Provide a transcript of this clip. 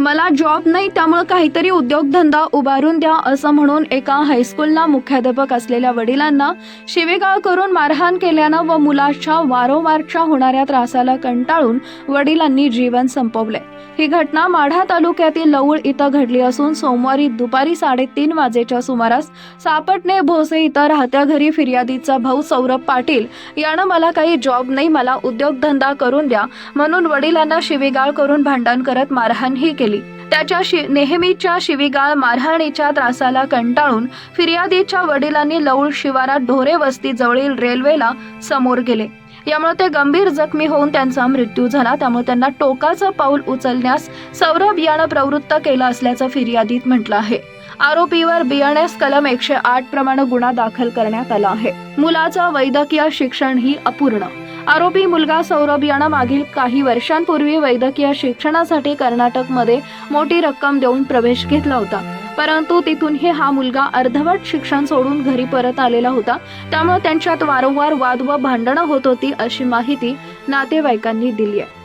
मला जॉब नाही त्यामुळे काहीतरी उद्योगधंदा उभारून द्या असं म्हणून एका हायस्कूलला मुख्याध्यापक असलेल्या वडिलांना शिवेगाळ करून मारहाण केल्यानं व मुलाच्या वारंवारच्या होणाऱ्या त्रासाला कंटाळून वडिलांनी जीवन संपवले ही घटना माढा तालुक्यातील लवूळ इथं घडली असून सोमवारी दुपारी साडेतीन वाजेच्या सुमारास सापटणे भोसे इथं राहत्या घरी फिर्यादीचा भाऊ सौरभ पाटील यानं मला काही जॉब नाही मला उद्योगधंदा करून द्या म्हणून वडिलांना शिवेगाळ करून भांडण करत मारहाणही केली. केली. त्याच्या शि नेहमीच्या शिवीगाळ मारहाणीच्या त्रासाला कंटाळून फिर्यादीच्या वडिलांनी लवळ शिवारात ढोरे वस्ती जवळील रेल्वेला समोर गेले. यामुळे ते गंभीर जखमी होऊन त्यांचा मृत्यू झाला. त्यामुळे त्यांना टोकाचं पाऊल उचलण्यास सौरभ यानं प्रवृत्त केलं असल्याचं फिर्यादीत म्हटलं आहे. आरोपीवर बीएनएस कलम एकशे आठ प्रमाणे गुन्हा दाखल करण्यात आला आहे. मुलाचं वैद्यकीय शिक्षण ही अपूर्ण. आरोपी मुलगा सौरभ यानं मागील काही वर्षांपूर्वी वैद्यकीय शिक्षणासाठी कर्नाटकमध्ये मोठी रक्कम देऊन प्रवेश घेतला होता. परंतु तिथूनही हा मुलगा अर्धवट शिक्षण सोडून घरी परत आलेला होता. त्यामुळे त्यांच्यात वारंवार वाद व भांडणं होत होती अशी माहिती नातेवाईकांनी दिली आहे.